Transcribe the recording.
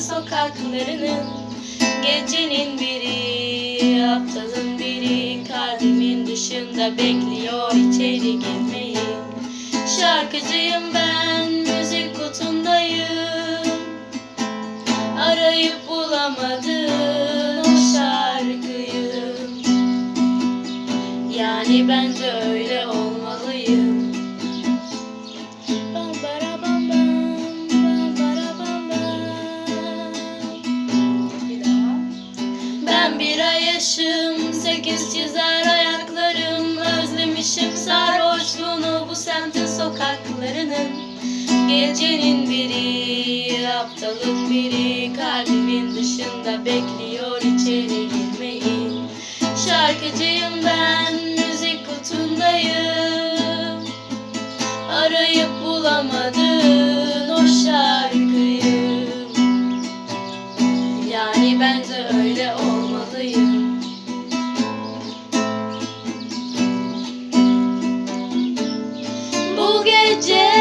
sokaklarının Gecenin biri, aptalın biri Kalbimin dışında bekliyor içeri girmeyi. Şarkıcıyım ben, müzik kutundayım. Arayıp bulamadın o şarkıyı. Yani bence öyle olmalıyım Bir ay yaşım sekiz çizer ayaklarım. Özlemişim sarhoşluğunu bu semtin sokaklarının Gecenin biri, aptalın biri. Kalbimin dışında bekliyor içeri girmeyi. Şarkıcıyım ben, müzik kutundayım. Arayıp bulamadım bu gece